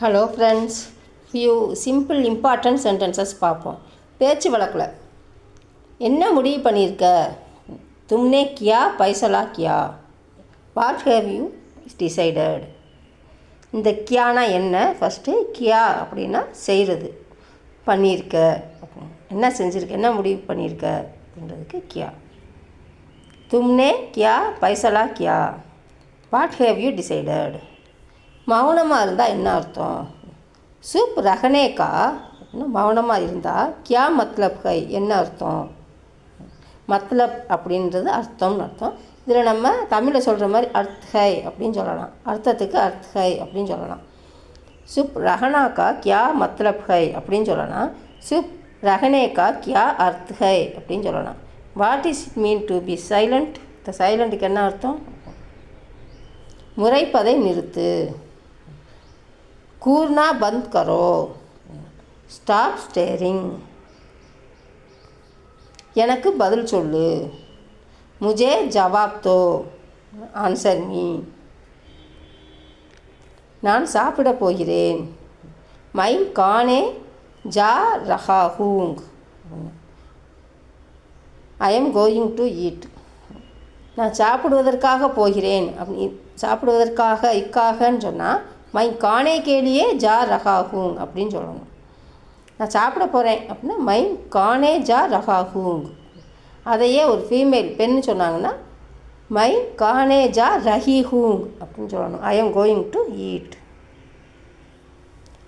Hello friends few simple important sentences பார்ப்போம். பேச்சு வழக்கில். என்ன முடிவு பண்ணியிருக்க? தும்னே கியா பைசலா கியா? வாட் ஹேவ் யூ டிசைடட் இந்த கியானா என்ன? ஃபஸ்ட்டு கியா அப்படின்னா செய்கிறது பண்ணியிருக்க. என்ன செஞ்சுருக்க? என்ன முடிவு பண்ணியிருக்க? அப்படின்றதுக்கு கியா. தும்னே கியா பைசலா கியா? வாட் ஹேவ் யூ டிசைடட் மௌனமாக இருந்தால் என்ன அர்த்தம்? சூப் ரகனேக்கா? இன்னும் மௌனமாக இருந்தால் கியா மத்லப் ஹை? என்ன அர்த்தம்? மத்லப் அப்படின்றது அர்த்தம்னு அர்த்தம். இதில் நம்ம தமிழில் சொல்கிற மாதிரி அர்த் ஹை அப்படின்னு சொல்லலாம். அர்த்தத்துக்கு அர்த் ஹை அப்படின்னு சொல்லலாம். சுப் ரஹனாக்கா கியா மத்லப் ஹை அப்படின்னு சொல்லலாம். சுப் ரஹனேக்கா கியா அர்த் ஹை அப்படின்னு சொல்லலாம். What is it mean to be silent இந்த சைலண்ட்டுக்கு என்ன அர்த்தம்? முறைப்பதை நிறுத்து. கூர்னா பந்த் கரோ. ஸ்டாப் ஸ்டேரிங் எனக்கு பதில் சொல்லு. முஜே ஜவாப் தோ. ஆன்சர் மீ நான் சாப்பிட போகிறேன். மைம் கானே ஜா ரஹா ஹூங். I am going to eat நான் சாப்பிடுவதற்காக போகிறேன். அப்படி சாப்பிடுவதற்காக இக்காகன்னு சொன்னால் மை கானே கேலியே ஜா ரஹாஹூங் அப்படின்னு சொல்லணும் நான் சாப்பிட போகிறேன் அப்படின்னா மை கானே ஜா ரஹாஹூங் அதையே ஒரு ஃபீமேல் பெண்ணு சொன்னாங்கன்னா மை கானே ஜா ரஹிஹூங் அப்படின்னு சொல்லணும். I am going to eat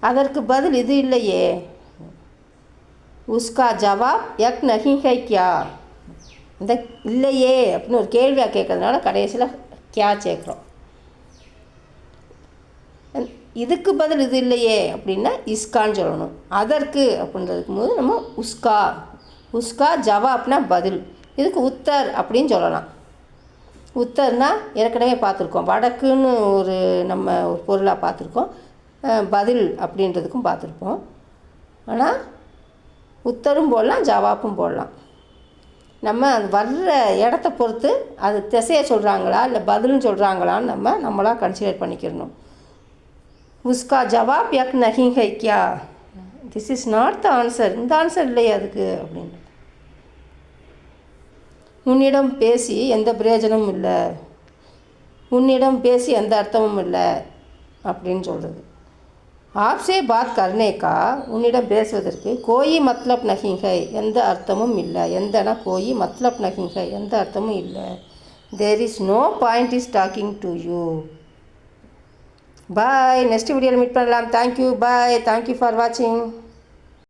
அதற்கு பதில் இது இல்லையே. உஸ்கா ஜவாப் யக் நஹி ஹை கியா? இந்த இல்லையே அப்படின்னு ஒரு கேள்வியாக கேட்கறதுனால கடைசியில் கியா சேர்க்குறோம் இதுக்கு பதில் இது இல்லையே அப்படின்னா இஸ்கான்னு சொல்லணும். அதற்கு அப்படின்றதுக்கு போது நம்ம உஸ்கா. உஸ்கா ஜவாப்னா பதில். இதுக்கு உத்தர் அப்படின்னு சொல்லலாம். உத்தர்னா ஏற்கனவே பார்த்துருக்கோம். வடக்குன்னு ஒரு நம்ம ஒரு பொருளாக பார்த்துருக்கோம். பதில் அப்படின்றதுக்கும் பார்த்துருப்போம். ஆனால் உத்தரும் போடலாம் ஜவாப்பும் போடலாம். நம்ம அது வர்ற இடத்த பொறுத்து அது திசையை சொல்கிறாங்களா இல்லை பதில்னு சொல்கிறாங்களான்னு நம்ம நம்மளாக கன்சிடர் பண்ணிக்கிறணும். உஸ்கா ஜவாப் யக் நஹி ஹை கியா? This is not the answer இந்த ஆன்சர் இல்லையே அதுக்கு அப்படின்னு. உன்னிடம் பேசி எந்த பிரயோஜனமும் இல்லை. உன்னிடம் பேசி எந்த அர்த்தமும் இல்லை அப்படின்னு சொல்கிறது ஆப்சே பாத் கர்னேக்கா உன்னிடம் பேசுவதற்கு கோயி மத்லப் நஹிங்கை எந்த அர்த்தமும் இல்லை. எந்தனா கோயி மத்லப் நஹிங்கை எந்த அர்த்தமும் இல்லை. There is no point is talking to you bye next வீடியோவில் மீட் பண்ணலாம் தேங்க்யூ பாய் தேங்க்யூ ஃபார் வாட்சிங்